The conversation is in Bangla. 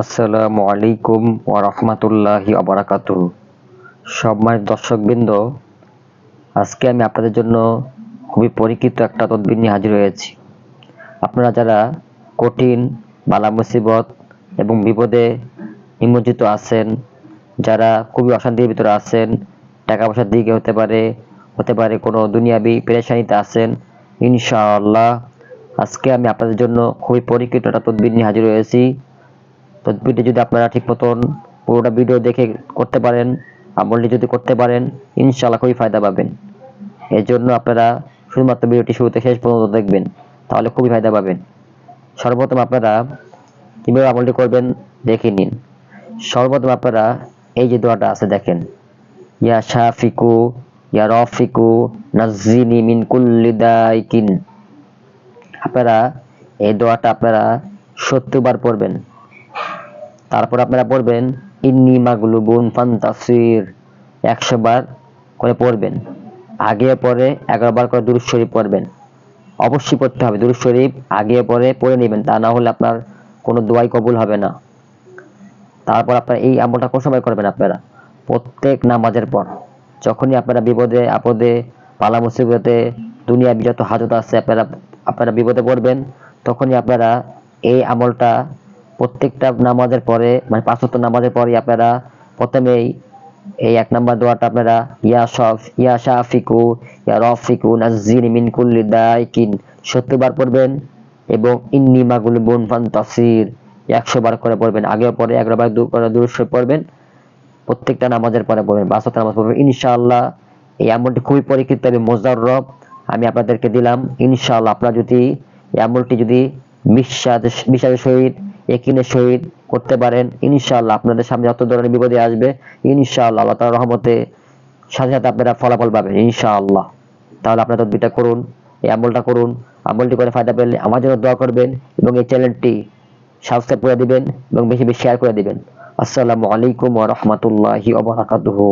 আসসালামু আলাইকুম ওয়া রাহমাতুল্লাহি ওয়া বারাকাতুহু। সম্মানিত দর্শকবৃন্দ, আজকে আমি আপনাদের জন্য খুবই পরীক্ষিত একটা তদবির নিয়ে হাজির হয়েছি। আপনারা যারা কঠিন, বালা মুসিবত এবং বিপদে নিমজ্জিত আছেন, যারা খুবই অশান্তির ভিতরে আছেন টাকা পয়সার দিকে হতে পারে হতে পারে কোনো দুনিয়াবি পেরেশানিতে আছেন, ইনশাআল্লাহ আজকে আমি আপনাদের জন্য খুবই পরীক্ষিত একটা তদবির নিয়ে হাজির হয়েছি। তদবিরটি যদি আপনারা ঠিক মতন পুরোটা ভিডিও দেখে করতে পারেন আমলটি যদি করতে পারেন, ইনশাআল্লাহ খুবই ফায়দা পাবেন। এর জন্য আপনারা শুধুমাত্র ভিডিওটি শুরুতে শেষ পর্যন্ত দেখবেন, তাহলে খুবই ফায়দা পাবেন। সর্বপ্রথম আপনারা কীভাবে আমলটি করবেন দেখে নিন। সর্বপ্রথম আপনারা এই যে দোয়াটা আছে দেখেন। ইয়া শাফিকু, ইয়া রফিকু নাজিনি মিন কুল্লি দাইকিন। আপনারা এই দোয়াটা আপনারা সত্তর বার পড়বেন। তারপর আপনারা পড়বেন, ইন্নি মাগলুবুন ফান্তাসির একশো বার করে পড়বেন। আগে পরে এগারো বার করে দুরুদ শরীফ পড়বেন। অবশ্যই পড়তে হবে, দুরুদ শরীফ আগে পরে পড়ে নেবেন, তা না হলে আপনার কোনো দোয়াই কবুল হবে না। তারপর আপনারা এই আমলটা কোন সময় করবেন আপনারা? প্রত্যেক নামাজের পর। যখনই আপনারা বিপদে, আপদে, পালা মুসিবতে দুনিয়া যত হাজত আছে, আপনারা আপনারা বিপদে পড়বেন, তখনই আপনারা এই আমলটা প্রত্যেকটা নামাজের পরে মানে পাঁচ ওয়াক্ত নামাজের পরে আপনারা প্রথমেই এই এক নাম্বার দোয়াটা আপনারা, ইয়া সফ, ইয়া শাফিকু, ইয়া রফিকু নাজিনি মিন কুল্লি দাইকিন সত্তর বার পড়বেন এবং ইন্নি মাগুলুবুন ফান্তাসির একশো বার করে পড়বেন। আগেও পরে এগারো বার দু দুশো পড়বেন, প্রত্যেকটা নামাজের পরে পড়বেন। পাঁচ ওয়াক্ত নামাজ পড়বেন। ইনশাআল্লাহ, এই আমলটি খুবই পরীক্ষিত আমি মোজাররব আমি আপনাদেরকে দিলাম। ইনশাআল্লাহ, আপনারা যদি এই আমলটি যদি বিশ্বাস বিশ্বাসের সহিত একিনের সহিত করতে পারেন। ইনশাআল্লাহ আপনাদের সামনে যত ধরনের বিপদে আসবে, ইনশাআল্লাহ আল্লাহ তাআলার রহমতে সাথে সাথে আপনারা ফলাফল পাবেন, ইনশাআল্লাহ। তাহলে আপনারা তদবিরটা করুন, এই আমলটা করুন। আমলটি করে ফায়দা পেলে আমার জন্য দোয়া করবেন এবং এই চ্যানেলটি সাবস্ক্রাইব করে দিবেন এবং বেশি বেশি শেয়ার করে দিবেন। আসসালামু আলাইকুম ওয়া রাহমাতুল্লাহি ওয়া বারাকাতুহু।